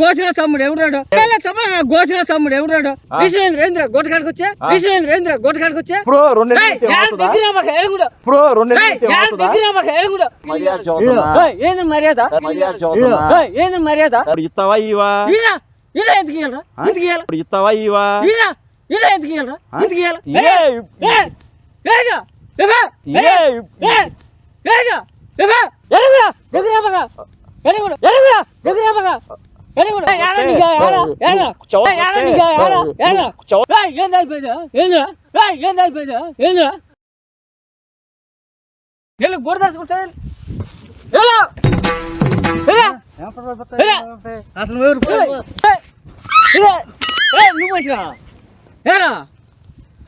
గోసిన తమ్ముడు ఎవడాడు గోసిన తమ్ముడు ఎవడాడు విశ్వేంద్రేంద్ర గొట్టకాడికి వచ్చా విశ్వేంద్రేంద్ర గొట్టకాడికి వచ్చా ఇప్పుడు రెండు ఇప్పుడు రెండు ఏంది మర్యాద ఏంది మర్యాద ఇస్తావా ఇవా ఇలా ఎందుకు ఇయ్యాలరా ఎందుకు ఇయ్యాల ఇప్పుడు ఇస్తావా ఇవా ఇలా ఇలా ఎందుకు ఇయ్యాలరా ఎందుకు ఇయ్యాల ఎరుగురా, ఎరుగురా, ఎరుగురా, ఎగురా మగ, ఎరుగురా. ఏయ్, ఏడా నీగా, ఏడా, ఏడా, ఏడా ఏయ్, ఏంది? ఏయ్, ఏంది? వెళ్ళు. అసలు నువ్వు వచ్చినా? ఏరా?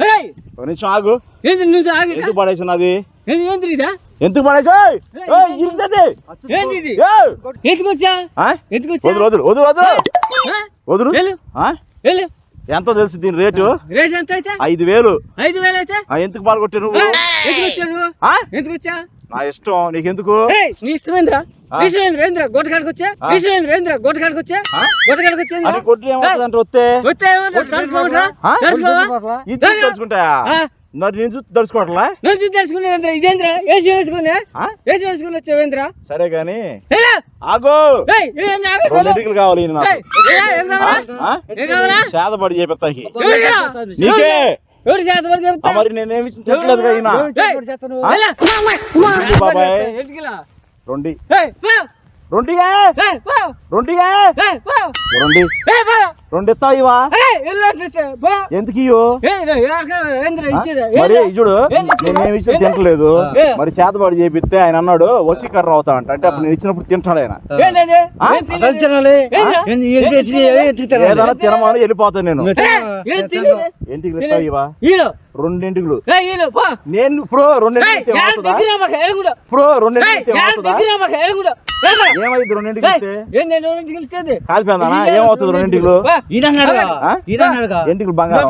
ఏయ్, ఒక నిమిషం ఆగు. ఏంది నువ్వు ఆగి ఎందుకు పడేసినది ఏంది ఏంది ఇదా? ఎందుకు ఏయ్! ఎందుకు వచ్చా ఆ? ఎందుకు వచ్చా వదులు వదులు వదులు వదులు! ఆ? వదులు? వెళ్ళు. ఆ? వెళ్ళు. ఎంతో తెలుసు దీని రేటు? రేట్ ఎంత అయితే? ఐదు వేలు. ఐదు వేలు అయితే? ఎందుకు పాల్గొట్టే నువ్వు? ఎందుకు వచ్చా నువ్వు? ఎందుకు వచ్చా నా ఇష్టం నీకెందుకు? నీ ఇష్టమేంద్ర ఆ? విశ్వేంద్ర ఏంద్ర గొట్టకాడికి వచ్చా? గొట్టకాడికి వచ్చా? ఆ? గొట్టకాడికి వచ్చా అది కొట్టి ఏమవుతుందంటే వస్తే. వస్తే మరి నేను చూసి తెలుసుకోవట్లా నువ్వు చూసి తెలుసుకునేదేంద్ర ఇదేంద్ర? ఏసి వేసుకునే? ఏసి వేసుకుని వచ్చావేంద్ర సరే గాని. ఎలా ఆగో. రెండు కొను. కావాలి? శాతపడి చేపెత్తాకి? నీకే. ఎవరు చెప్తా? మరి నేనేమి? ఏంటి బాబాయ్? రెండు. రెండుగా. రెండుగా. రెండు. రెండు ఇస్తావు ఇవా. ఎందుకు? మరి? చూడు? నేనేమి? తింటలేదు. మరి చేతబడి చేపిస్తే ఆయన అన్నాడు వశీకరణ అవుతా అంట. అంటే అప్పుడు నేను ఇచ్చినప్పుడు తింటాడు ఆయన? ఏదైనా తినమని వెళ్ళిపోతాను నేను. ఇస్తావు ఇవా. రెండింటికి. పో. నేను ఇప్పుడు రెండింటికి ఎరుగుడు. ఇప్పుడు రెండింటికి ఏమైంది రెండింటికి ఏమవుతుంది. ఎంటికలు బంగారమా.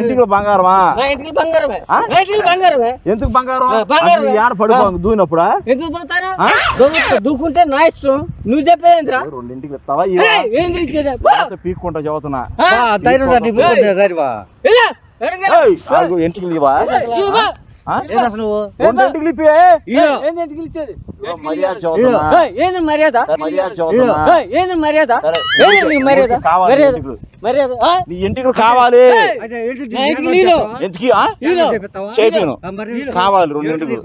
ఎంటికలు బంగారమా? బంగారమే. ఎందుకు బంగారం బంగారం. దూనప్పుడా ఎందుకు పోతారు దూకుంటే నా ఇష్టం. నువ్వు చెప్పేదేంద్రా రెండింటికి ఇస్తావా ఏంది ఇచ్చేది? పీక్కుంటా చదువుతున్నా. ఎంటికలు ఇవా? ఏంది అసలు నువ్వు? రెండింటికి ఇచ్చేది? మర్యాద చదువుతున్నా. ఏయ్, ఏంది మర్యాద? ఏంది. ఏంది ఇంటికి. మర్యాద? ఆ? నీ ఇంటికి కావాలి. కావాలి రెండింటికి.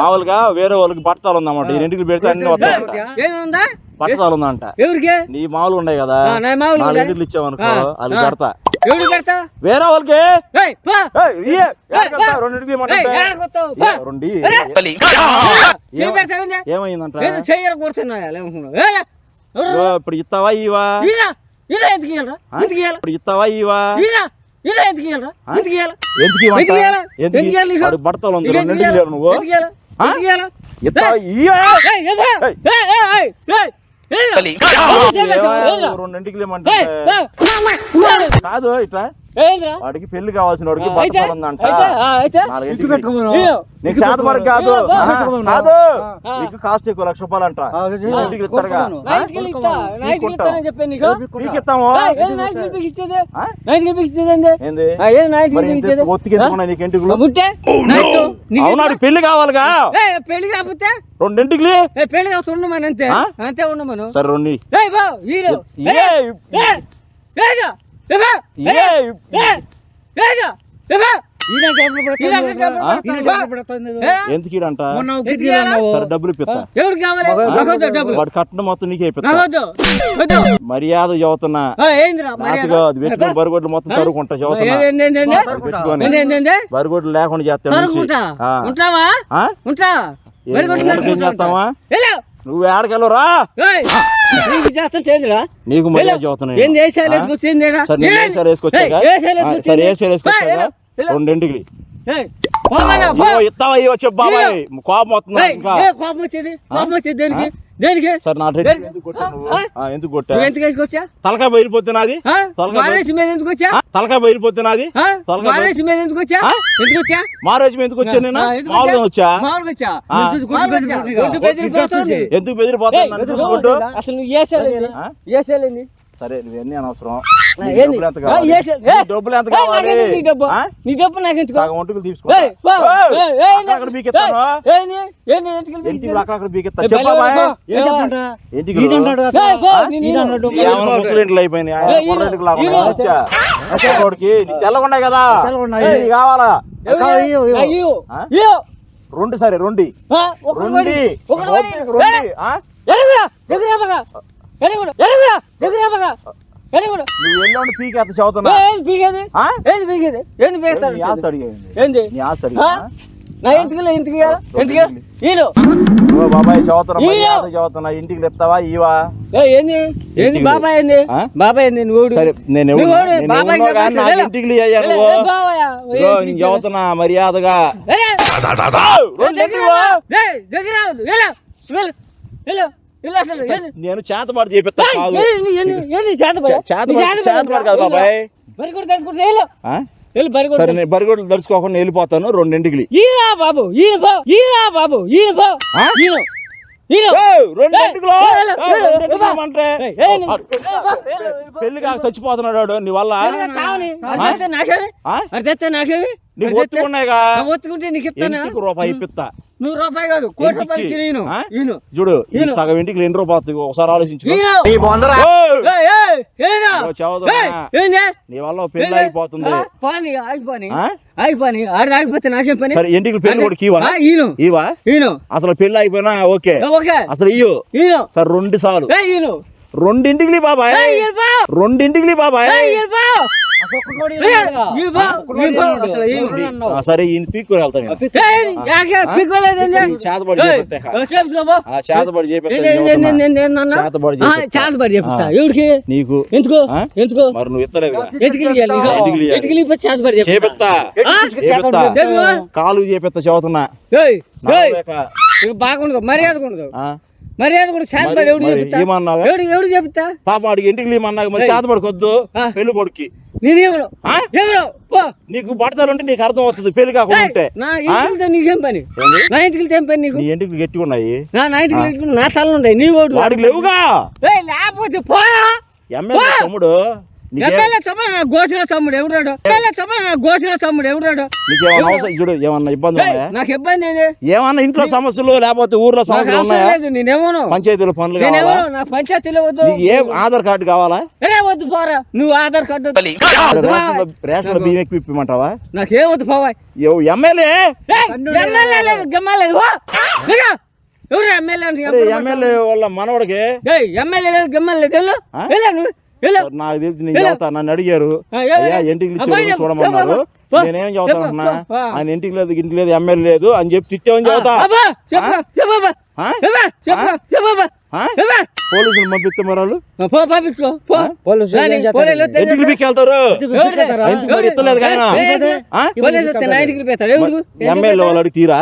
మామూలుగా వేరే వాళ్ళకి బట్టలు ఉందన్నమాట. ఈ రెండింటికి పెడితే అన్ని బట్టలు ఉందంట. ఎవరికి? నీ మామూలు ఉన్నాయి కదా. నాలుగు ఇచ్చావనుకో ఆ, అది ఆ. ఎవరికి కడతా వేరే వాళ్ళకి? ఏమైందంట చెయ్యర? ఇగో, ఇప్పుడు ఇస్తావా ఇవా ఈయన ఎందుకు ఇయ్యాలరా? ఎందుకు ఇయ్యాల? ఇప్పుడు ఇస్తావా ఇవా ఈయన ఎందుకు ఇయ్యాలరా? ఎందుకు ఇయ్యాల? ఎందుకు ఇయ్యాల? ఎందుకు ఇయ్యాల నువ్వు? ఎందుకు? ఎందుకు? ఇస్తావా ఏయ్, ఇయ్యా. ಕಾದು ಇಟ್ಟ కాదు? వాడికి పెళ్ళి కావాల్సిన వాడికి. నీకు కాదు ఆహా, పెట్టుకోమను. కాదు ఆ. నీకు కాస్ట్ ఎక్కువ లక్ష రూపాయలు అంట ఆ, ఇది ఇంటికి ఇస్తారుగా కొనుక్కోమను. నా ఇంటికి వెళ్ళి ఇస్తా. నా ఇంటికి ఇస్తానని చెప్పాను నీకు. నీకు ఇస్తాము ఏయ్, ఏది నా ఇంటికి వెళ్ళి ఇచ్చేది? ఆ? నా ఇంటికి వెళ్ళి ఇచ్చేది ఏంది? ఏంది ఆ, ఏది నా ఇంటికి మరి వెళ్ళి ఇంత ఇచ్చేది? ఒత్తికి ఎందుకున్నాయి నీకు ఇంటికి ఆ, ఉంటే? నా ఇష్టం. నీకు అవునా ఇష్టం? నీకు పెళ్ళి కావాలిగా పెళ్ళి కాకపోతే రెండింటికి ఏ, పెళ్ళి ఉండమని అంతే? అంతే ఉండమను సరే రెండు ఎందుకు ఈడంట. సరే డబ్బులు వాడు మొత్తం నీకే మర్యాద చదువుతున్నా పెట్టుకుని బరిగొడ్లు మొత్తం తరుకుంటా చదువుతున్నా? బరిగొడ్లు లేకుండా చేస్తా ఆ. ఉంటావా? ఏం ఏం. నువ్వు ఏడకెళ్ళరా నీకు? సరే నేను వేసుకొచ్చాగా సరే వేసుకొచ్చాగా. రెండింటికి. ఇస్తావా? ఇవ్వ చెప్పు బాబాయ్. కోపం వస్తుంది ఏ కోపం వచ్చేది? కోపం వచ్చేది దేనికి? దేనికి సార్ నా రెడ్డి దేనికి? ఎందుకు కొట్టావు నువ్వు? ఆ? ఆ, ఎందుకు కొట్టా నువ్వు ఎందుకు వేసుకొచ్చా తలకాయ బయలుపోతే నాది ఆ? తలకాయ మారేసి మీద ఎందుకు వచ్చా ఆ? తలకాయ బయలుపోతే నాది ఆ? తలకాయ మారేసి మీద ఎందుకు వచ్చా? ఎందుకు వచ్చా మారేసి ఎందుకు వచ్చా నేను మామూలుగా వచ్చా మామూలుగా వచ్చా బెదిరిపోతుంది. ఎందుకు అసలు నువ్వు ఏసేయాలి ఆ? సరే నువ్వన్నీ అనవసరం? డబ్బులు ఎంత కావాలి? నీ డబ్బు ఆ? నీ డబ్బు నాకెందుకు సగం ఒంటుకు తీసుకో ఏయ్, పో, ఏయ్, ఏయ్, ఏంది? అక్కడ బీకెత్తాను ఏయ్, ఏంది? ఏంది? ఎందుకు ఎందుకు పిలిచారు? అక్కడ బీకెత్తా ఏయ్, చెప్పా బయలు బాయ్ పో. ఏం చెప్పంట ఎందుకు ఈడంటాడు ఏయ్, అసలు. పో, ఆ? నేను ఈడన్నాడు. ఈయన. ఏమైనా ముసలింట్లు అయిపోయినాయి ఆయన ఏయ్, ఈయన. కుర్రటికి లాగా ఈయన. వచ్చా వచ్చేటోడికి నీకు తెల్లగున్నాయి కదా కావాలా. రెండు సరే రెండు రెండు. రెండు నువ్వు పీకేత చదువుతున్నా? పీకేది? పీకేది? ఏంది? నీ? అడిగా నా ఇంటికి బాబాయ్ చదువుతున్నా చదువుతున్నా తెస్తావా? ఇవా ఏంది? ఏంది ఇంటికి బాబాయ్ ఏంది? ఆ? బాబాయ్ ఏంది? నువ్వు ఎవడు? సరే నేను. ఇంటికి చదువుతున్నా మర్యాదగా. రెండు నేను చేతపాటు చేపిస్తా ఏయ్, కాదు. బాబాయ్. సరే బరిగొడ్లు దడుచుకోకుండా వెళ్ళిపోతాను రెండింటికి. ఈరా బాబు ఈరా బాబు పెళ్ళి కాక చచ్చిపోతున్నాడు నీ వల్ల. నీకు ఒత్తుకున్నాయిగా ఒత్తుకుంటే నీకు రూపాయి ఇప్పిస్తా? నూరు రూపాయలు కాదు కోటి. రూపాయలు? ఈయన. చూడు ఈ. సగం ఇంటికి ఎన్ని రూపాయలు? ఒకసారి ఏంది? నీ వల్ల పెళ్ళి ఏంది? అయిపోతుంది ఆ, పోనీ ఆగిపోని? ఆగిపోని. ఆడ ఆగిపోతే నాకేం పని? సరే ఇంటికి పెళ్ళి కూడా కీవా ఆ, ఈయన. ఇవా ఈయన. అసలు పెళ్ళి అయిపోయినా ఓకే. ఓకే. అసలు ఇయ్యు. ఈయన. సరే రెండు సార్లు. ఏయ్, ఈయన. రెండింటికి బాబాయ్. రెండింటికి బాబాయ్. సరే ఈయన పీక్కు వెళ్తాను నేను. ఏయ్, యాకే పిగ్గోలేదేంది? ఈ చేతబడి ఏయ్, చేపిస్తా. ఓ చెప్పుకో పో. ఆ చేతబడి చేపిస్తా ఏంది, ఏంది, ఏంది, ఏంది, ఏంది, ఏంది అన్నా? చేతబడి ఆ, చేపిస్తా. చేతబడి చేపిస్తా ఆ. ఎవరికి నీకు ఎందుకు ఆ? ఎందుకు మరి నువ్వు ఇస్తలేదు ఎటుకలు ఇయ్యాలి ఇగో. ఎటుకలు ఇయ్యాలి. ఎటుకలు ఇవ్వ చేతబడి చేపిస్తా చేపిస్తా ఆ? చేపిస్తా చెప్పుకో. కాలు చేపిస్తా చదువుతున్నా బాగుండదు మర్యాద ఉండదు మర్యాద కూడా చేతబడి మరి- ఎవడు చెప్తా ఏమన్నావా? ఎవడు ఎవడు చెప్తా పాప వాడికి ఇంటికి లేమన్నాక మరి ఏయ్. చేతబడి కొద్దు ఆ. పెళ్ళి కొడుక్కి. నేను ఎవడు? ఎవడు నీకు ఉంటే నీకు అర్థం అవుతుంది పెళ్ళి కాకుండా ఉంటే. నా? ఇంటికి నీకేం పని? నా ఇంటికి ఏం పని నీకు? నీ ఇంటికి గట్టిగా ఉన్నాయి. నా నా ఇంటికి నా తల ఉంటాయి నీ ఓడు వాడికి లేవుగా. లేకపోతే పోరా. ఎమ్మెల్యే! తమ్ముడు. నీకే ఎమ్మెల్యే తమ్ముడు నా గోసిన తమ్ముడు ఎవడాడు ఎమ్మెల్యే తమ్ముడు నా గోసిన తమ్ముడు ఎవడాడు నీకేమన్నా అవసరం చూడు ఏమన్నా ఇబ్బంది నాకు ఇబ్బంది ఏమన్నా ఇంట్లో సమస్యలు లేకపోతే ఊర్లో సమస్యలు ఉన్నాయా? లేదు నేనేమోను. పంచాయతీల పనులు కావాలా? నా పంచాయతీలో వద్దు. నీకు ఏ ఆధార్ కార్డు కావాలా? వద్దు పోరా. నువ్వు ఆధార్ కార్డు రేషన్లో బియ్యం ఎక్కువ ఇప్పిమంటావా? నాకే వద్దు పోవా ఎవ్- ఎమ్మెల్యే. ఎవరు ఎమ్మెల్యే వాళ్ళ మనవడికి? ఏయ్, ఎమ్మెల్యే గమ్మెల్యే వెళ్ళు. నాకు తెలిసి నేను చెబుతా నన్ను అడిగారు. అయ్యా ఇంటికి చూడమన్నారు. నేనేం పో. ఆయన ఇంటికి లేదు ఇంటికి లేదు ఎమ్మెల్యే లేదు అని చెప్పి తిట్టామని చెబుతా పోలీసులు పంపిస్తే మరి వాళ్ళు? పంపించుకో ఎమ్మెల్యే అడిగి తీరా?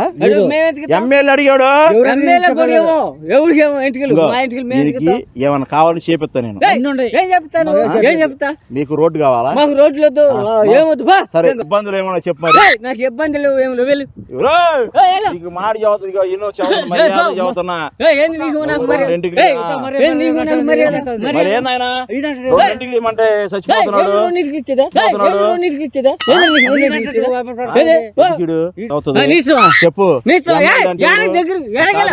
ఎమ్మెల్యే అడిగాడు ఎవరు? ఎమ్మెల్యే కూడా ఏమో? ఎవరికేమో ఇంటికి ఇదిగో, మా ఇంటికి మేము ఎందుకు దీనికి ఇస్తాం? ఏమైనా కావాలని చేపిస్తా నేను. ఏం చెప్తాను? ఏం చెప్తా? మీకు రోడ్డు కావాలా? మాకు రోడ్లు వద్దు ఏమొద్దు సరే ఇబ్బందులు ఏమైనా చెప్పు మరి. ఏయ్, నాకు ఇబ్బంది లేవు ఏమి లేవు మాట చదువుతుంది ఎన్నో చదువుతున్నా ఏయ్, ఏంది నీకు నాకు మర్యాద మరి ఏందైనా. రెండింటికి ఇమ్మంటే చచ్చిపోతున్నాడు? చెప్పు.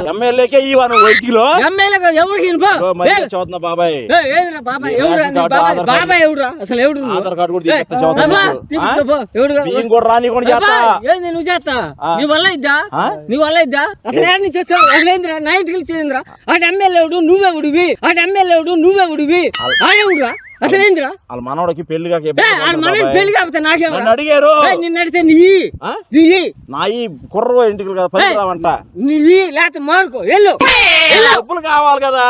ఎమ్మెల్యేకే నువ్వు వైద్యులో? చదువుతున్నా బాబాయ్. ఎవడురా అసలు ఎవడు? ఆధార్ కార్డు కూడా కూడా రాని కూడా చేస్తా. ఏంది నువ్వు చేస్తా. నీ వల్ల ఇద్దా? ఆ? నీ వల్ల ఇద్దా? అసలు ఏడు నుంచి వచ్చావు? అసలు ఏందిరా? నా ఇంటికి వచ్చిందిరా అటు ఎమ్మెల్యేవుడు నువ్వెవడివి అటు ఎమ్మెల్యేవుడు నువ్వెవడివి? ఆడేవుడురా? అసలు ఏందిరా వాళ్ళ మనవడికి పెళ్ళి. పెళ్ళి కాకపోతే నన్ను అడిగారు. నిన్ను అడిగితే నీ? నీ నా ఈ కుర్ర ఇంటికి కదా పని. రావంట. నీ లేకపోతే మారుకో ఎల్లు డబ్బులు కావాలి కదా.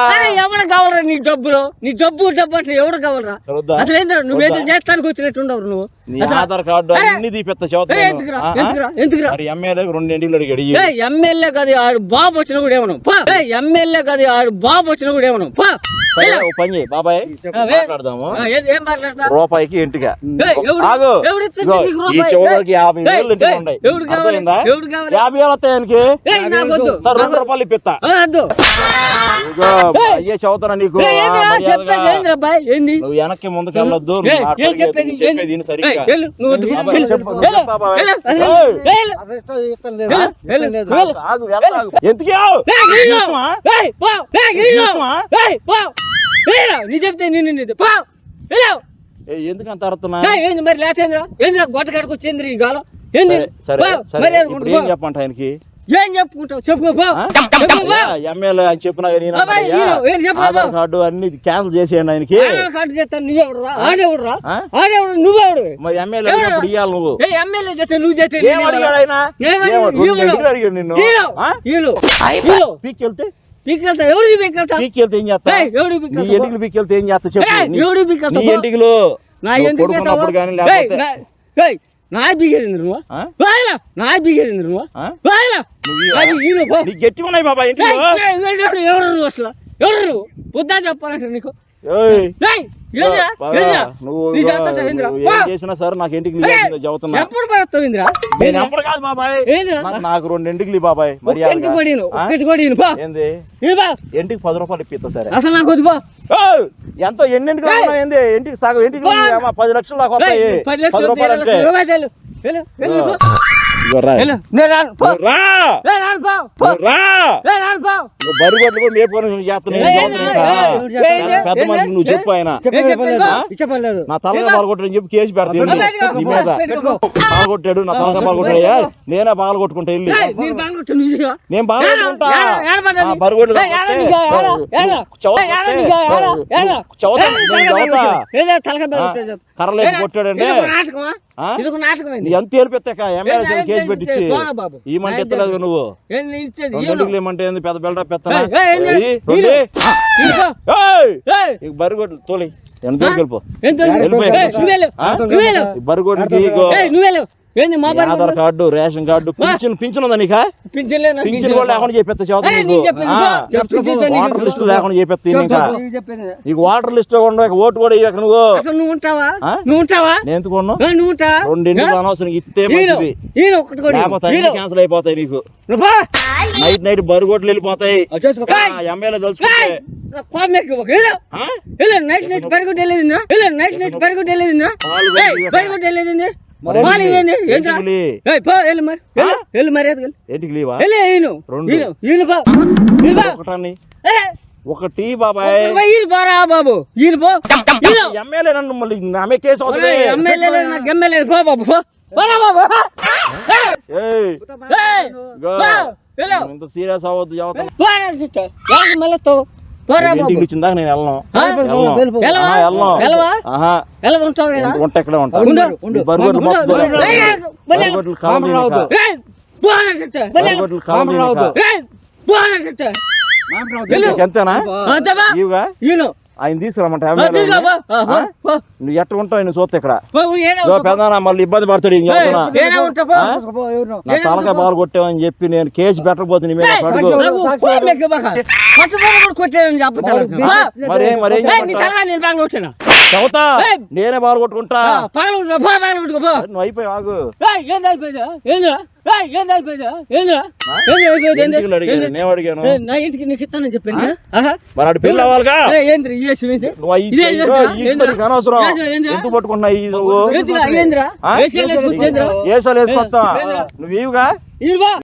ఎవడు కావాలరా నీ డబ్బులు? నీ డబ్బు డబ్బు అంటే ఎవడు కావాలరా? అసలు ఏందిరా నువ్వేదో? చేస్తానికి వచ్చినట్టు ఉండవు నువ్వు. నీ అసలు- ఆధార్ కార్డు అన్ని మరి ఎమ్మెల్యే కదా ఆడు బాబు వచ్చినా కూడా ఏమను ఎమ్మెల్యే కదా ఆడు బాబు వచ్చినా కూడా ఏమను సరే ఓ పని చేయి. బాబాయ్ ఆ, వే. మాట్లాడదాము? ఆ, ఏం ఏం మాట్లాడతా? రూపాయికి ఇంటిగా ఆగు. ఈ? చివరికి యాభై వేలు ఇంటికి ఉన్నాయి? అర్థమైందా? యాభై వేలు వస్తాయి ఆయనకి? సార్ రెండు రూపాయలు ఇప్పిస్తా. అయ్యే చదువుతానా నీకు? నువ్వు వెనక్కి ముందుకు వెళ్ళొద్దు. ఎందుకు నీ చెప్తే నిన్ను పో వెళ్ళు. ఏయ్, ఎందుకు అంత అరుతున్నా? ఏయ్, ఏంది మరి లేతేంద్రా ఏంద్రా గొట్ట ఈ గాలం? ఏంది? సరే, సరే ఇప్పుడు ఏం. చెప్పంట ఆయనకి? ఏం చెప్పుకుంటావు? చెప్పుకో. ఎమ్మెల్యే అని చెప్పినా. కార్డు అన్ని క్యాన్సిల్ చేసేయండి ఆయనకి. కార్డు చేస్తాను నీ ఎవడురా? ఆడేవుడురా ఆ? ఆడేవుడు నువ్వెవడు మరి ఎమ్మెల్యే ఇవ్వాలి నువ్వు. ఎమ్మెల్యే చేస్తే నువ్వు చేస్తే అడిగాడు ఆయన? అడిగాడు? నిన్ను. పీకెళ్తా ఎవడికి పీకెళ్తా ఏం చేస్తా? నీ? ఎంటికలు ఏం చేస్తా చెప్పు? నీ ఎంటికలు నా కానీ లేకపోతే నా- బీగేది నువ్వు? వాయిలా నా బీగేది నువ్వు? వాయిలా ఉన్నాయి బాబా ఎవరు ఎవరు నువ్వు అసలు? ఎవరు నువ్వు? పొద్దా చెప్పాలంటే నీకు? చేసినా సరే నాకు ఇంటికి చదువుతున్నా? ఎప్పుడు పడతావు ఇందిరా నేను ఎప్పుడు కాదు బాబాయ్? నాకు- నాకు రెండు ఇంటికి బాబాయ్ పో. ఇంటికి పది రూపాయలు ఇప్పిస్తా సరే. అసలు నాకు వద్దు ఎంతో ఎన్నింటికి ఏంది? ఇంటికి సగం ఇంటికి పది లక్షలు వస్తాయి. ఏయ్, పది రూపాయలు అంటే. లక్షలు, ఇరవై వేలు. వెళ్ళు, వెళ్ళు, పో. ఇదిగో రా. వెళ్ళు, నేను రాను, పో. నువ్వు రా నేను రాను, పో, పో. నువ్వు రా నేను రాను, పో. నువ్వు బరి గొడ్లు కూడా మేపుకొని చేస్తాను ఏయ్, ఏయ్, ఏయ్, ఏయ్, ఏయ్, పెద్ద మనిషి నువ్వు చెప్పు ఆయన చెప్పలేదు? నా తలగా? పాల్గొట్టని చెప్పి కేసు పెడతా పెట్టుకో, ఇల్లు. పెట్టుకో, నీ మీద. పాల్గొట్టాడు నా తలగా పాల్గొట్టాడయ్యా నేనే పాల్గొట్టుకుంటా ఏయ్, నేను బాగుంటు బాగా బరిగొడ్లు ఏయ్, ఏడా నీకు, ఎంత ఏలిపెత్తాక ఎమ్మెల్యే కేసు పెట్టించి. ఈ మంట ఎత్తలేదు. నువ్వు. గంటలకు ఏమంటే ఏంది? పెద్ద బిల్డప్ పెత్తనా? బరిగొడ్లు తోలి. ఎంత దూరం వెళ్ళిపో. ఎంత ఏంది మా నీ బాబు ఆధార్ కార్డు రేషన్ కార్డు పింఛన్ పింఛన్ ఉందా నీకా? పింఛన్ లేదు, పింఛన్ కూడా లేకుండా చెప్పేస్తా చదువు ఏయ్, నీకు. నీకు చెప్పింది, ఆ, పో. చెప్పు, పింఛన్ నీకు వాటర్. లిస్ట్ లేకుండా చెప్పేస్తా ఇంకా నీకు? వాటర్ లిస్ట్ ఉండవు ఓటు కూడా ఇవ్వక నువ్వు. నువ్వు ఉంటావా? నువ్వు ఉంటావా? నేను ఎందుకు కొన్నావు? ఏ, నువ్వు ఉంటావా? రెండింటికి అనవసరం ఇస్తే మంచిది. క్యాన్సిల్ అయిపోతాయి నీకు. నైట్ నైట్ బరుగొడ్లు వెళ్ళిపోతాయి. ఎమ్మెల్యే? వెళ్ళు, నైట్ నైట్ వెళ్ళేదిందా? వెళ్ళు, నైట్ నైట్ పరిగెట్టి వెళ్ళేదిందా? పాలు ఏయ్, ఒకటి బాబాయ్. పోరా బాబు. ఈయన పో. ఎమ్మెల్యే నన్ను మళ్ళీ ఆమె కేసు ఎమ్మెల్యే ఎమ్మెల్యే. పో బాబు పో. పోరా బాబు. ఇంత సీరియస్ అవ్వద్దు మళ్ళీ ఇచ్చిందాక నేను వెళ్ళను? ఉంట ఇక్కడే ఉంటా ఉండు, ఉండు. ఈ బరిగొడ్లు మొత్తం ఉండు, ఉండు. దొరకదు. ఏయ్, వెళ్ళను. బరిగొడ్లు కాలనీ రావద్దు. నీకా? ఏయ్, పోరా సిస్టర్. వెళ్ళను. బరిగొడ్లు కాలనీ రావద్దు. నీకా? ఏయ్, పోరా సిస్టర్. మామరావు నీకు ఎంతేనా. ఆయన తీసుకురమ్మంట ఆ, తీసుకో, పో. ఆ, పో, పో. నువ్వు ఎట్ట ఉంటావు నేను చూస్తే ఇక్కడ. పెద్దనా మళ్ళీ ఇబ్బంది పడతాడు. నా తలకాయ బాగా కొట్టావని చెప్పి నేను కేసు పెట్టకపోతే నీ మీద మరేం నేను బాగా కొట్టానా? చదువుతా ఏయ్. నేనే బాగా కొట్టుకుంటా. నువ్వు అయిపోయి ఆగు ఏయ్, ఏంది అయిపోయిందా? ఏందిరా? ఏయ్, ఏంది అయిపోయిందా? ఏందిరా? ఏంది అయిపోయింది? ఏంది? ఎందుకు అడిగాను ఏంది? నేను అడిగాను ఏయ్, నా ఇంటికి నీకు ఇస్తానని చెప్పింది ఆహా. మరి ఆడు పెళ్ళి అవ్వాలిగా ఏయ్, ఏందిరా ఈ వేషం ఏంది? నువ్వు అనవసరం? ఎందుకు? ఏసాలు వేసుకొస్తా ఇవిగా.